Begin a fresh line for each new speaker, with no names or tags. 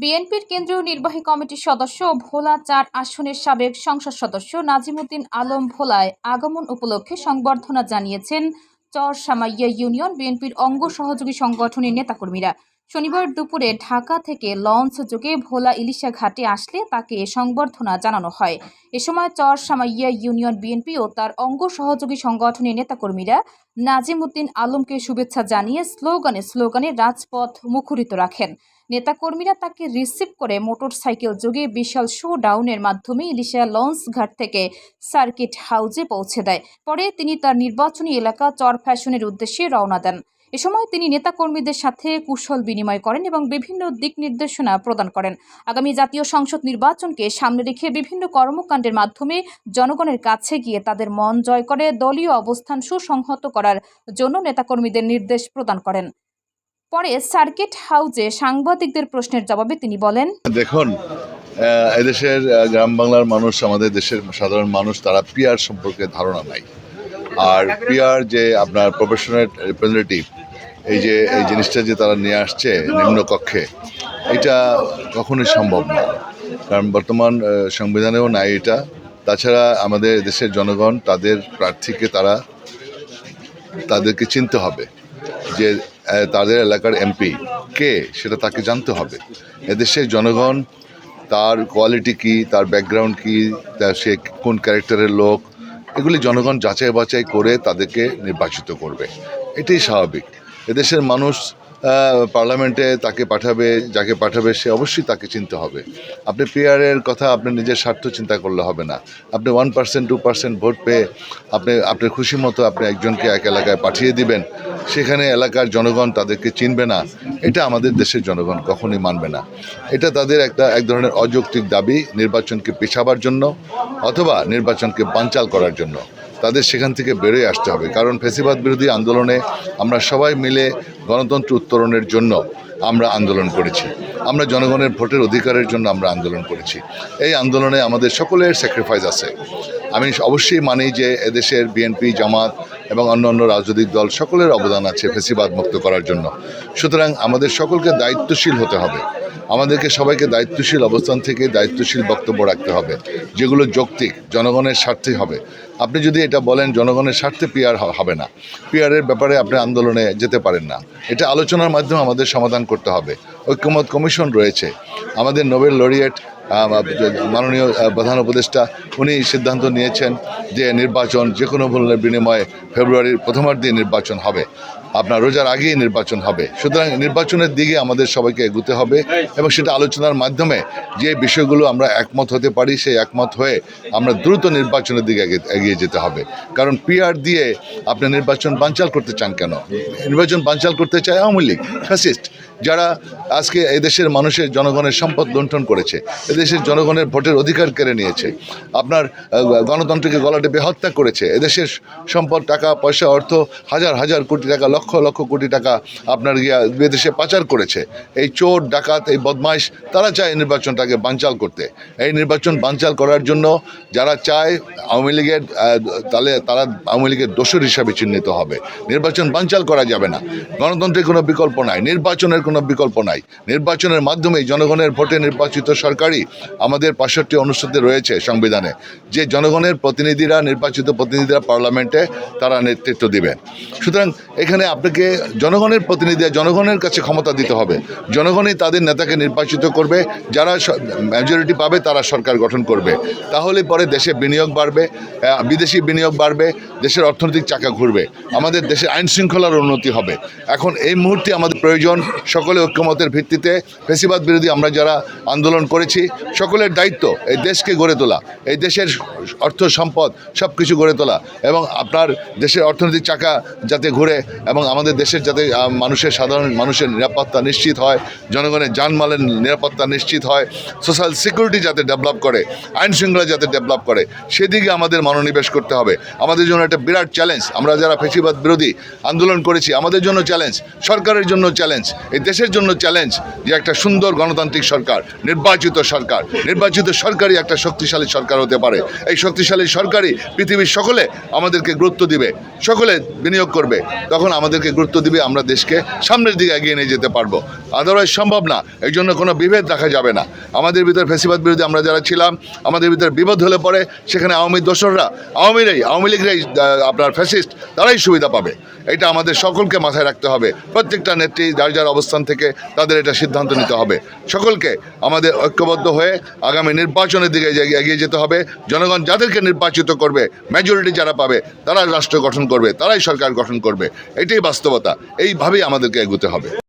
বিএনপির কেন্দ্রীয় নির্বাহী কমিটির সদস্য ভোলা চার আসনের সাবেক সংসদ সদস্য নাজিমুদ্দিন আলম ভোলায় আগমন উপলক্ষে সংবর্ধনা জানিয়েছেন চর সামাইয়া ইউনিয়ন বিএনপির অঙ্গ সহযোগী সংগঠনের নেতাকর্মীরা। শনিবার দুপুরে ঢাকা থেকে লঞ্চ যোগে ভোলা ইলিশা ঘাটে আসলে তাকে সংবর্ধনা জানানো হয়। এ সময় চর সামাইয়া ইউনিয়ন বিএনপি ও তার অঙ্গ সহযোগী সংগঠনের নেতাকর্মীরা নাজিমুদ্দিন আলমকে শুভেচ্ছা জানিয়ে স্লোগানে স্লোগানে রাজপথ মুখরিত রাখেন। নেতাকর্মীরা তাকে রিসিভ করে মোটরসাইকেল যোগে বিশাল শো ডাউনের মাধ্যমে ইলিশা লঞ্চ ঘাট থেকে সার্কিট হাউজে পৌঁছে দেয়। পরে তিনি তার নির্বাচনী এলাকা চর ফ্যাশনের উদ্দেশ্যে রওনা দেন। এ সময় তিনি নেতাকর্মীদের সাথে কুশল বিনিময় করেন এবং বিভিন্ন দিক নির্দেশনা প্রদান করেন। আগামী জাতীয় সংসদ নির্বাচনকে সামনে রেখে বিভিন্ন কর্মকাণ্ডের মাধ্যমে জনগণের কাছে গিয়ে তাদের মন জয় করে দলীয় অবস্থান সুসংহত করার জন্য নেতাকর্মীদের নির্দেশ প্রদান করেন। পরে সার্কিট হাউজে সাংবাদিকদের প্রশ্নের জবাবে তিনি বলেন,
দেখুন এদেশের গ্রাম বাংলার মানুষ, আমাদের দেশের সাধারণ মানুষ, তারা পিয়ার সম্পর্কে ধারণা নাই। আর পিয়ার যে আপনার প্রফেশনাল রিপ্রেজেন্টেটিভ এই যে, এই জিনিসটা যে তারা নিয়ে আসছে নিম্নকক্ষে, এটা কখনোই সম্ভব না। কারণ বর্তমান সংবিধানেও নাই এটা। তাছাড়া আমাদের দেশের জনগণ, তাদের প্রার্থীকে তারা, তাদেরকে চিনতে হবে যে তাদের এলাকার এমপি কে, সেটা তাকে জানতে হবে। এদেশের জনগণ, তার কোয়ালিটি কি, তার ব্যাকগ্রাউন্ড কি তার সে কোন ক্যারেক্টারের লোক, এগুলি জনগণ যাচাই বাছাই করে তাদেরকে নির্বাচিত করবে। এটাই স্বাভাবিক। এদেশের মানুষ পার্লামেন্টে তাকে পাঠাবে, যাকে পাঠাবে, সে অবশ্যই তাকে চিনতে হবে। আপনি পিয়ারের কথা আপনি নিজের স্বার্থ চিন্তা করলে হবে না। আপনি one percent two percent vote পেয়ে আপনি আপনার খুশি মতো আপনি একজনকে এক এলাকায় পাঠিয়ে দিবেন। সেখানে এলাকার জনগণ তাদেরকে চিনবে না। এটা আমাদের দেশের জনগণ কখনোই মানবে না। এটা তাদের একটা, এক ধরনের অযৌক্তিক দাবি নির্বাচনকে পেছাবার জন্য অথবা নির্বাচনকে বাঞ্চাল করার জন্য। তাদের সেখান থেকে বেরোয় আসতে হবে। কারণ ফেসিবাদ বিরোধী আন্দোলনে আমরা সবাই মিলে গণতন্ত্র উত্তরণের জন্য আমরা আন্দোলন করেছি। আমরা জনগণের ভোটের অধিকারের জন্য আমরা আন্দোলন করেছি। এই আন্দোলনে আমাদের সকলের স্যাক্রিফাইস আছে। আমি অবশ্যই মানি যে এদেশের বিএনপি জামাত এবং অন্য অন্য রাজনৈতিক দল সকলের অবদান আছে ফেসিবাদ মুক্ত করার জন্য। সুতরাং আমাদের সকলকে দায়িত্বশীল হতে হবে। আমাদেরকে সবাইকে দায়িত্বশীল অবস্থান থেকে দায়িত্বশীল বক্তব্য রাখতে হবে, যেগুলো যৌক্তিক, জনগণের স্বার্থে হবে। আপনি যদি এটা বলেন, জনগণের স্বার্থে পিয়ার হবে না। পিয়ারের ব্যাপারে আপনি আন্দোলনে যেতে পারেন না। এটা আলোচনার মাধ্যমে আমাদের সমাধান করতে হবে। ঐক্যমত কমিশন রয়েছে। আমাদের নোবেল লরিয়েট মাননীয় প্রধান উপদেষ্টা, উনি সিদ্ধান্ত নিয়েছেন যে নির্বাচন যে কোনো মূল্যের বিনিময়ে ফেব্রুয়ারির প্রথমার্ধে নির্বাচন হবে। আপনার রোজার আগেই নির্বাচন হবে। সুতরাং নির্বাচনের দিকে আমাদের সবাইকে এগুতে হবে এবং সেটা আলোচনার মাধ্যমে যে বিষয়গুলো আমরা একমত হতে পারি, সেই একমত হয়ে আমরা দ্রুত নির্বাচনের দিকে এগিয়ে- যেতে হবে। কারণ পিআর দিয়ে আপনি নির্বাচন বানচাল করতে চান কেন? নির্বাচন বানচাল করতে চায় আওয়ামী লীগ, ফ্যাসিস্ট। যারা আজকে এদেশের মানুষের জনগণের সম্পদ লুণ্ঠন করেছে, এদেশের জনগণের ভোটের অধিকার কেড়ে নিয়েছে, আপনার গণতন্ত্রকে গলা টিপে হত্যা করেছে, এদেশের সম্পদ, টাকা, পয়সা, অর্থ হাজার হাজার কোটি টাকা, লক্ষ লক্ষ কোটি টাকা আপনার গিয়া বিদেশে পাচার করেছে। এই চোর, ডাকাত, এই বদমাইশ, তারা চায় নির্বাচনটাকে বানচাল করতে। এই নির্বাচন বানচাল করার জন্য যারা চায় আওয়ামী লীগের তাহলে তারা আওয়ামী লীগের দোষর হিসাবে চিহ্নিত হবে। নির্বাচন বানচাল করা যাবে না। গণতন্ত্রের কোনো বিকল্প নাই। নির্বাচনের কোনো বিকল্প নাই। নির্বাচনের মাধ্যমে জনগণের ভোটে নির্বাচিত সরকারই আমাদের পাঁচষট্টি অনুচ্ছেদে রয়েছে সংবিধানে। যে জনগণের প্রতিনিধিরা, নির্বাচিত প্রতিনিধিরা পার্লামেন্টে তারা নেতৃত্ব দিবেন। সুতরাং এখানে আপনাকে জনগণের প্রতিনিধি, জনগণের কাছে ক্ষমতা দিতে হবে। জনগণই তাদের নেতাকে নির্বাচিত করবে, যারা মেজরিটি পাবে তারা সরকার গঠন করবে। তাহলে পরে দেশে বিনিয়োগ বাড়বে বিদেশি বিনিয়োগ বাড়বে, দেশের অর্থনৈতিক চাকা ঘুরবে। আমাদের দেশে আইন শৃঙ্খলার উন্নতি হবে। এখন এই মুহূর্তে আমাদের প্রয়োজন সকলে ঐক্যমতের ভিত্তিতে ফেসিবাদ বিরোধী আমরা যারা আন্দোলন করেছি, সকলের দায়িত্ব এই দেশকে গড়ে তোলা, এই দেশের অর্থ সম্পদ সব কিছু গড়ে তোলা এবং আপনার দেশের অর্থনৈতিক চাকা যাতে ঘুরে এবং আমাদের দেশের যাতে মানুষের, সাধারণ মানুষের নিরাপত্তা নিশ্চিত হয়, জনগণের যানমালের নিরাপত্তা নিশ্চিত হয় সোশ্যাল সিকিউরিটি যাতে ডেভেলপ করে, আইন শৃঙ্খলা যাতে ডেভেলপ করে, সেদিকে আমাদের মনোনিবেশ করতে হবে। আমাদের জন্য একটা বিরাট চ্যালেঞ্জ আমরা যারা ফেসিবাদ বিরোধী আন্দোলন করেছি, আমাদের জন্য চ্যালেঞ্জ সরকারের জন্য চ্যালেঞ্জ দেশের জন্য চ্যালেঞ্জ যে একটা সুন্দর গণতান্ত্রিক সরকার, নির্বাচিত সরকার, নির্বাচিত সরকারই একটা শক্তিশালী সরকার হতে পারে। এই শক্তিশালী সরকারই পৃথিবীর সকলে আমাদেরকে গুরুত্ব দিবে, সকলে বিনিয়োগ করবে। তখন আমাদেরকে গুরুত্ব দিবে, আমরা দেশকে সামনের দিকে এগিয়ে নিয়ে যেতে পারব। আদারওয়াইজ সম্ভব না, এই জন্য কোনো বিভেদ রাখা যাবে না। আমাদের ভিতরে ফেসিবাদ বিরোধী আমরা যারা ছিলাম, আমাদের ভিতরে বিপদ হলে পরে সেখানে আওয়ামী দোসররা আওয়ামীরাই আওয়ামী লীগরাই আপনার ফ্যাসিস্ট তারাই সুবিধা পাবে। এটা আমাদের সকলকে মাথায় রাখতে হবে। প্রত্যেকটা নেত্রী, যার যার অবস্থান থেকে তাদের এটা সিদ্ধান্ত নিতে হবে। সকলকে আমাদের ঐক্যবদ্ধ হয়ে আগামী নির্বাচনের দিকে এগিয়ে- যেতে হবে। জনগণ যাদেরকে নির্বাচিত করবে মেজরিটি যারা পাবে তারা রাষ্ট্র গঠন করবে, তারাই সরকার গঠন করবে। এটাই বাস্তবতা। এইভাবেই আমাদেরকে এগোতে হবে।